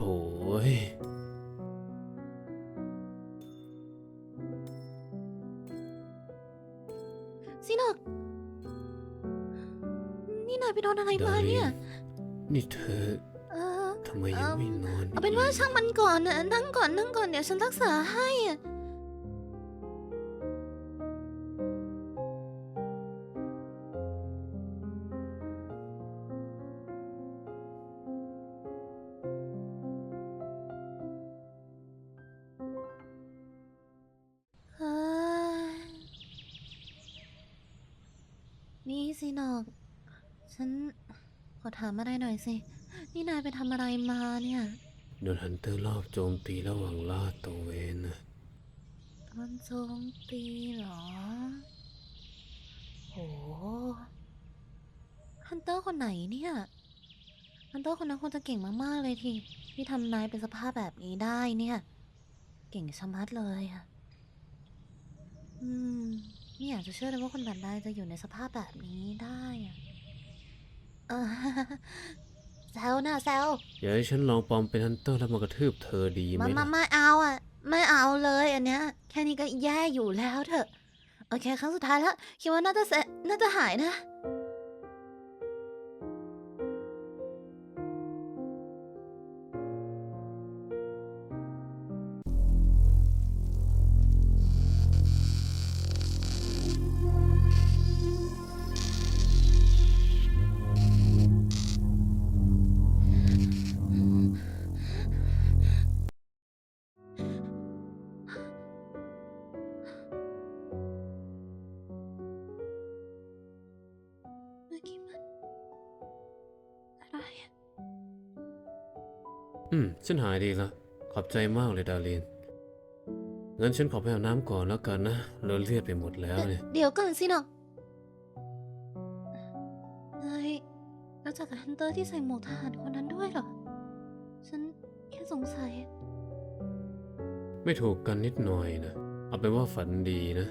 โอ้ยซินอกนี่นายไปโดนอะไรมาเนี่ย นี่เธอเออทำไมยังไม่นอนเอาเป็นว่าช่างมันก่อนนะนั่งก่อนนั่งก่อนเดี๋ยวฉันรักษาให้ นี่สินอก ฉันขอถามอะไรหน่อยสิ นี่นายไปทำอะไรมาเนี่ยโดนฮันเตอร์รอบโจมตีระหว่างลาดตระเวนนะโดนโจมตีเหรอ โห ฮันเตอร์คนไหนเนี่ย ฮันเตอร์คนนั้นคงจะเก่งมากๆเลยทีที่ทำนายเป็นสภาพแบบนี้ได้เนี่ย เก่งชะมัดเลยอะอืม ไม่อยากจะเชื่อเลยว่าคนแบบนายจะอยู่ในสภาพแบบนี้ได้อะเออแซวนะแซวอย่าให้ฉันลองปลอมเป็นฮันเตอร์แล้วมากระทืบเธอดีไหมมามาล่ะไม่เอาอะ ไม่เอาเลยอันเนี้ย แค่นี้ก็แย่อยู่แล้วเถอะ โอเค ครั้งสุดท้ายแล้ว คิดว่าน่าจะเสร็จน่าจะหายนะ อะไรอะอืม ฉันหายดีละ ขอบใจมากเลยดาริน งั้นฉันขอไปอาบน้ำก่อนแล้วกันนะเลอะเลือดไปหมดแล้วเนี่ย เดี๋ยวก่อนสิเนาะนายรู้จักกับฮันเตอร์ที่ใส่หมวกทหารคนนั้นด้วยเหรอ ฉันแค่สงสัย ไม่ถูกกันนิดหน่อยนะ เอาเป็นว่าฝันดีนะ